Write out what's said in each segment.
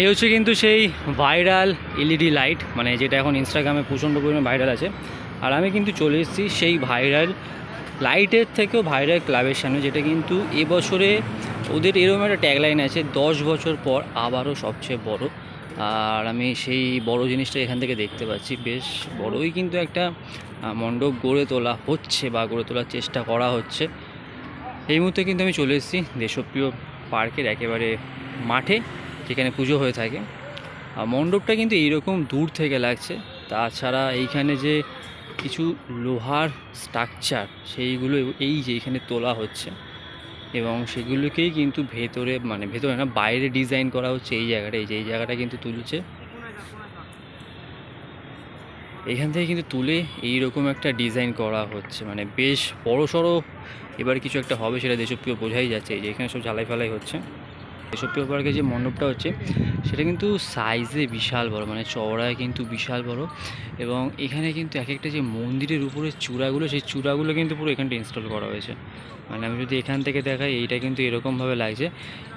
এই হচ্ছে কিন্তু সেই ভাইরাল এলইডি লাইট মানে যেটা এখন ইনস্টাগ্রামে প্রচণ্ড পরিমাণে ভাইরাল আছে। আর আমি কিন্তু চলে এসেছি সেই ভাইরাল লাইটের থেকেও ভাইরাল ক্লাবের সামনে, যেটা কিন্তু এবছরে ওদের এরকম একটা ট্যাগলাইন আছে, দশ বছর পর আবারও সবচেয়ে বড়। আর আমি সেই বড় জিনিসটা এখান থেকে দেখতে পাচ্ছি। বেশ বড়ই কিন্তু একটা মণ্ডপ গড়ে তোলা হচ্ছে বা গড়ে তোলার চেষ্টা করা হচ্ছে। এই মুহূর্তে কিন্তু আমি চলে এসেছি দেশপ্রিয় পার্কের একেবারে মাঠে। যেখানে পুজো হয়ে থাকে। আর মণ্ডপটা কিন্তু এইরকম দূর থেকে লাগছে। তাছাড়া এইখানে যে কিছু লোহার স্ট্রাকচার সেইগুলো এই যে এখানে তোলা হচ্ছে। এবং সেগুলোকেই কিন্তু ভেতরে মানে ভেতরে না, বাইরে ডিজাইন করা হচ্ছে এই জায়গাটা। এই যে এই জায়গাটা কিন্তু তুলছে। এখান থেকে কিন্তু তুলে এইরকম একটা ডিজাইন করা হচ্ছে। মানে বেশ বড় সড়ো এবার কিছু একটা হবে সেটা দেশপ্রিয় বোঝাই যাচ্ছে। এই যে এখানে সব ঝালাই ফালাই হচ্ছে। দেশপ্রিয় পার্কের যে মণ্ডপটা হচ্ছে, সেটা কিন্তু সাইজে বিশাল বড় মানে চওড়ায় কিন্তু বিশাল বড়। এবং এখানে কিন্তু এক একটা যে মন্দিরের উপরে চূড়াগুলো, সেই চূড়াগুলো কিন্তু পুরো এখানটা ইনস্টল করা হয়েছে। মানে আমি যদি এখান থেকে দেখাই, এইটা কিন্তু এরকমভাবে লাগছে।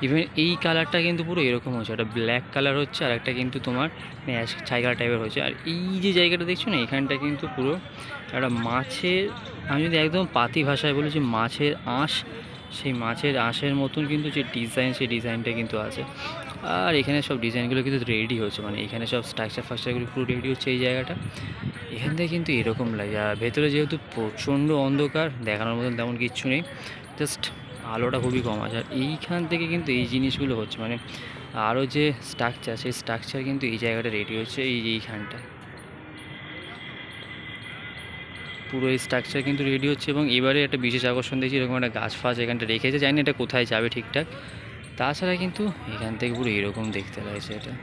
ইভেন এই কালারটা কিন্তু পুরো এরকম হচ্ছে একটা ব্ল্যাক কালার হচ্ছে, আর একটা কিন্তু তোমার অ্যাশ ছাই কালার টাইপের হচ্ছে আর এই যে জায়গাটা দেখছ না, এখানটা কিন্তু পুরো একটা মাছের, আমি যদি একদম পাতি ভাষায় বলি যে মাছের আঁশ সেই মাছের আঁশের মতন কিন্তু যে ডিজাইন সেই ডিজাইনটা কিন্তু আছে। আর এখানে সব ডিজাইনগুলো কিন্তু রেডি হচ্ছে মানে এখানে সব স্ট্রাকচার ফাকচারগুলো পুরো রেডি হচ্ছে এই জায়গাটা। এখান থেকে কিন্তু এরকম লাগে, আর ভেতরে যেহেতু প্রচণ্ড অন্ধকার, দেখানোর মতন তেমন কিচ্ছু নেই জাস্ট আলোটা খুবই কম আছে। আর এইখান থেকে কিন্তু এই জিনিসগুলো হচ্ছে মানে আরও যে স্ট্রাকচার সেই স্ট্রাকচার কিন্তু এই জায়গাটা রেডি হচ্ছে, এই এইখানটায়। পুরো এই স্ট্রাকচার কিন্তু রেডি হচ্ছে এবং এবারে একটা বিশেষ আকর্ষণ দেখছি, এরকম একটা গাছ ফাছ এখানটা রেখেছে। জানি এটা কোথায় যাবে ঠিকঠাক। তাছাড়া কিন্তু এখান থেকে পুরো এরকম দেখতে লাগছে এটা।